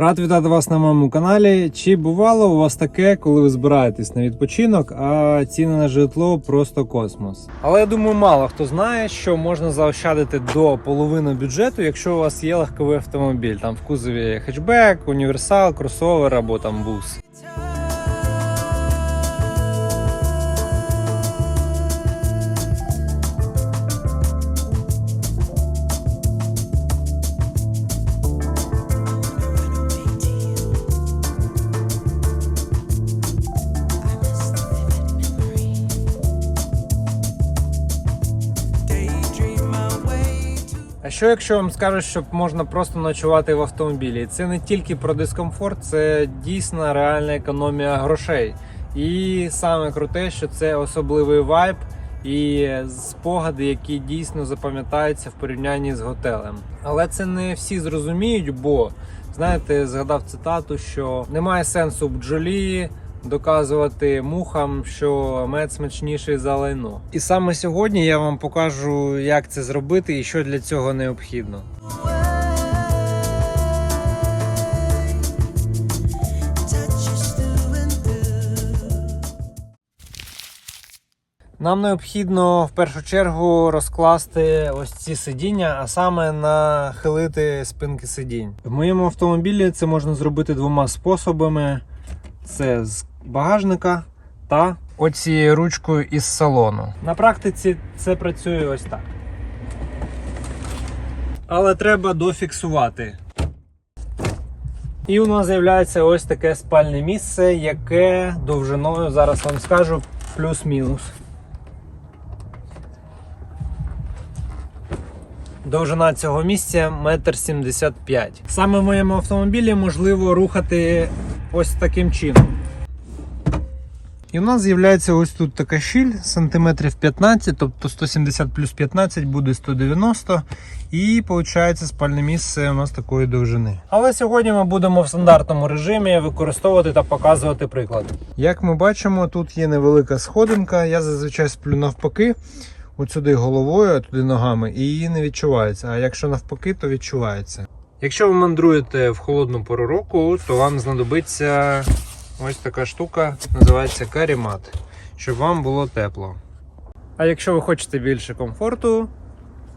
Рад вітати вас на моєму каналі. Чи бувало у вас таке, коли ви збираєтесь на відпочинок, а ціни на житло просто космос? Але я думаю, мало хто знає, що можна заощадити до половини бюджету, якщо у вас є легковий автомобіль, там в кузові хетчбек, універсал, кросовер або там бус. Що якщо вам скажуть, що можна просто ночувати в автомобілі? Це не тільки про дискомфорт, це дійсна реальна економія грошей. І саме круте, що це особливий вайб і спогади, які дійсно запам'ятаються в порівнянні з готелем. Але це не всі зрозуміють, бо знаєте, згадав цитату, що немає сенсу бджолі доказувати мухам, що мед смачніший за лайно. І саме сьогодні я вам покажу, як це зробити і що для цього необхідно. Нам необхідно в першу чергу розкласти ось ці сидіння, а саме нахилити спинки сидінь. В моєму автомобілі це можна зробити двома способами: це з багажника та оцією ручкою із салону. На практиці це працює ось так. Але треба дофіксувати. І у нас з'являється ось таке спальне місце, яке довжиною, зараз вам скажу, плюс-мінус. Довжина цього місця 1,75 м. Саме в моєму автомобілі можливо рухати ось таким чином. І в нас з'являється ось тут така щіль сантиметрів 15, тобто 170 плюс 15 буде 190. І виходить спальне місце у нас такої довжини. Але сьогодні ми будемо в стандартному режимі використовувати та показувати приклад. Як ми бачимо, тут є невелика сходинка. Я зазвичай сплю навпаки. От сюди головою, а туди ногами, і її не відчувається. А якщо навпаки, то відчувається. Якщо ви мандруєте в холодну пору року, то вам знадобиться ось така штука, називається карімат, щоб вам було тепло. А якщо ви хочете більше комфорту,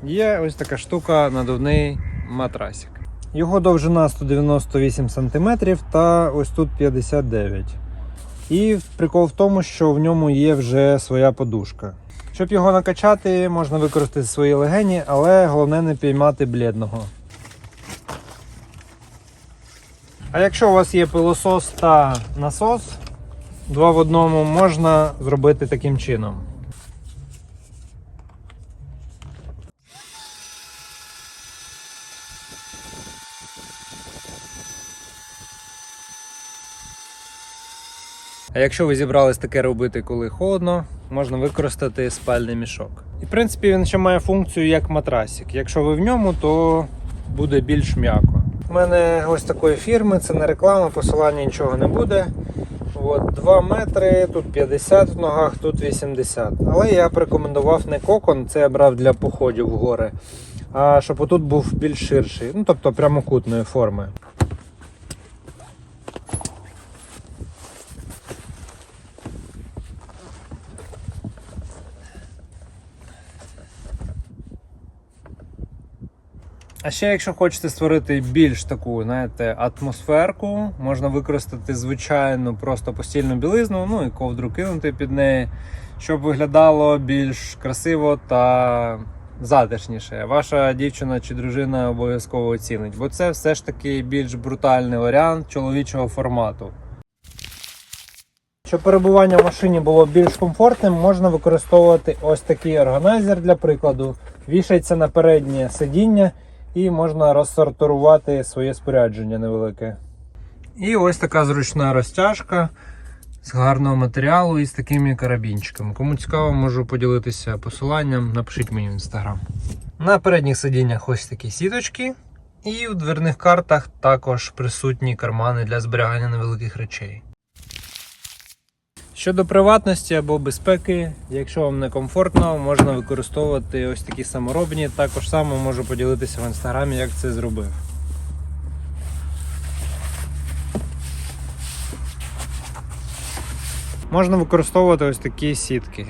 є ось така штука надувний матрасик. Його довжина 198 см та ось тут 59 І прикол в тому, що в ньому є вже своя подушка. Щоб його накачати, можна використати свої легені, але головне не піймати блідного. А якщо у вас є пилосос та насос, два в одному можна зробити таким чином. А якщо ви зібрались таке робити, коли холодно, можна використати спальний мішок. І в принципі він ще має функцію як матрасик. Якщо ви в ньому, то буде більш м'яко. У мене ось такої фірми, це не реклама, посилання нічого не буде. От 2 метри, тут 50 в ногах, тут 80. Але я б рекомендував не кокон, це я брав для походів в гори, а щоб отут був більш ширший, ну тобто прямокутної форми. А ще, якщо хочете створити більш таку, знаєте, атмосферку, можна використати звичайну просто постільну білизну, ну і ковдру кинути під неї, щоб виглядало більш красиво та затишніше. Ваша дівчина чи дружина обов'язково оцінить, бо це все ж таки більш брутальний варіант чоловічого формату. Щоб перебування в машині було більш комфортним, можна використовувати ось такий органайзер для прикладу. Вішається на переднє сидіння і можна розсортувати своє спорядження невелике. І ось така зручна розтяжка з гарного матеріалу і з такими карабінчиками. Кому цікаво, можу поділитися посиланням, напишіть мені в інстаграм. На передніх сидіннях ось такі сіточки. І в дверних картах також присутні кармани для зберігання невеликих речей. Щодо приватності або безпеки, якщо вам не комфортно, можна використовувати ось такі саморобні. Також само можу поділитися в інстаграмі, як це зробив. Можна використовувати ось такі сітки.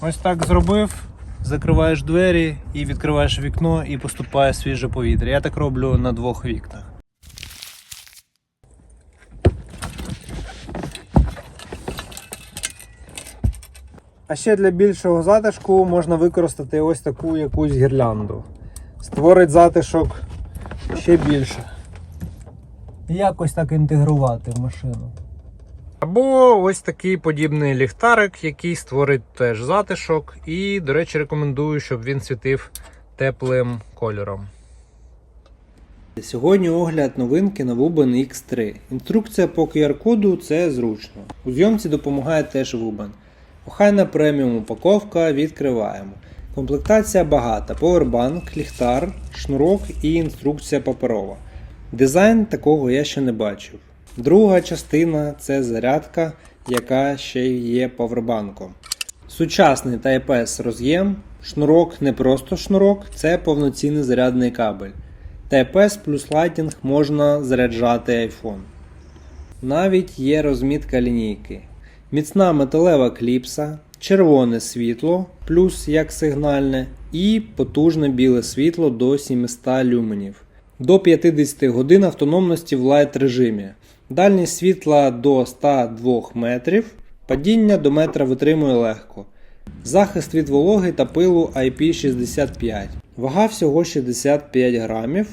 Ось так зробив, закриваєш двері і відкриваєш вікно і поступає свіже повітря. Я так роблю на двох вікнах. А ще для більшого затишку можна використати ось таку якусь гірлянду. Створить затишок ще більше. І якось так інтегрувати в машину. Або ось такий подібний ліхтарик, який створить теж затишок. І, до речі, рекомендую, щоб він світив теплим кольором. Сьогодні огляд новинки на Wuban X3. Інструкція по QR-коду це зручно. У зйомці допомагає теж Wuban. Охайна преміум упаковка відкриваємо. Комплектація багата: повербанк, ліхтар, шнурок і інструкція паперова. Дизайн такого я ще не бачив. Друга частина це зарядка, яка ще є павербанком. Сучасний Type-S роз'єм, шнурок не просто шнурок, це повноцінний зарядний кабель. Type-S плюс Lightning можна заряджати iPhone. Навіть є розмітка лінійки. Міцна металева кліпса, червоне світло, плюс як сигнальне, і потужне біле світло до 700 люменів. До 50 годин автономності в лайт режимі. Дальність світла до 102 метрів. Падіння до метра витримує легко. Захист від вологи та пилу IP65. Вага всього 65 грамів.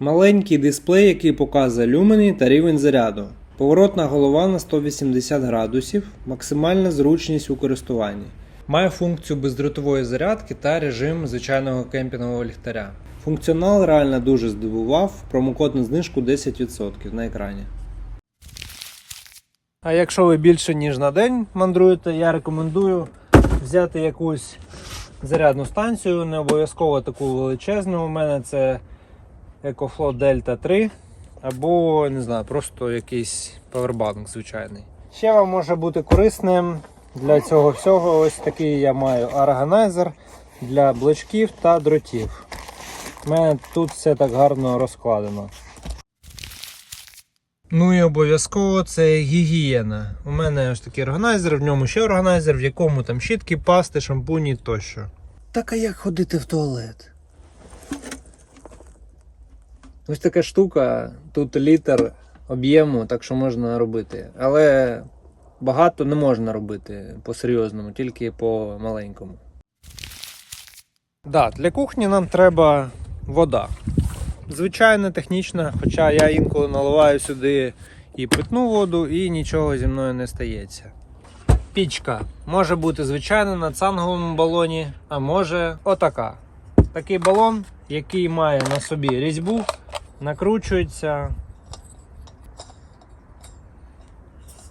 Маленький дисплей, який показує люмені та рівень заряду. Поворотна голова на 180 градусів, максимальна зручність у користуванні. Має функцію бездротової зарядки та режим звичайного кемпінгового ліхтаря. Функціонал реально дуже здивував, промокод на знижку 10% на екрані. А якщо ви більше ніж на день мандруєте, я рекомендую взяти якусь зарядну станцію, не обов'язково таку величезну. У мене це EcoFlow Delta 3 або не знаю, просто якийсь павербанк звичайний. Ще вам може бути корисним для цього всього. Ось такий я маю органайзер для блочків та дротів. У мене тут все так гарно розкладено. Ну і обов'язково це гігієна. У мене ось такий органайзер, в ньому ще органайзер, в якому там щітки, пасти, шампуні тощо. Так а як ходити в туалет? Ось така штука, тут літр об'єму, так що можна робити. Але багато не можна робити по-серйозному, тільки по маленькому. Да, для кухні нам треба вода. Звичайна, технічна, хоча я інколи наливаю сюди і питну воду, і нічого зі мною не стається. Пічка може бути звичайна на цанговому балоні, а може отака. Такий балон, який має на собі різьбу, накручується.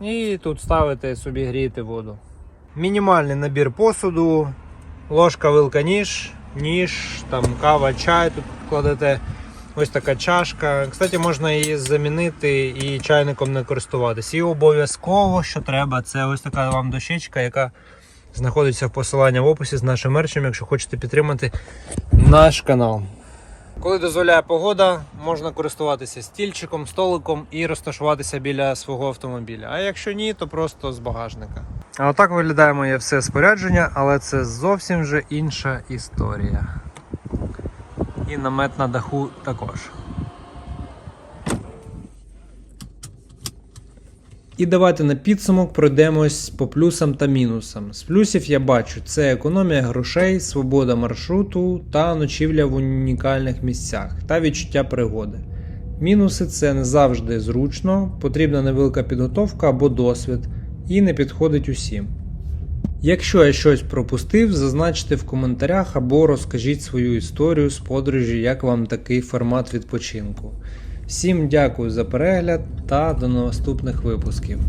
І тут ставити собі гріти воду. Мінімальний набір посуду, ложка, вилка, ніж, ніж, там кава, чай тут кладете. Ось така чашка. Кстати, можна її замінити і чайником не користуватись. І обов'язково, що треба, це ось така вам дощечка, яка знаходиться в посиланні в описі з нашим мерчем, якщо хочете підтримати наш канал. Коли дозволяє погода, можна користуватися стільчиком, столиком і розташуватися біля свого автомобіля. А якщо ні, то просто з багажника. А отак виглядає моє все спорядження, але це зовсім вже інша історія. І намет на даху також. І давайте на підсумок пройдемось по плюсам та мінусам. З плюсів я бачу це економія грошей, свобода маршруту та ночівля в унікальних місцях та відчуття пригоди. Мінуси це не завжди зручно, потрібна невелика підготовка або досвід, і не підходить усім. Якщо я щось пропустив, зазначте в коментарях або розкажіть свою історію з подорожі, як вам такий формат відпочинку. Всім дякую за перегляд та до наступних випусків.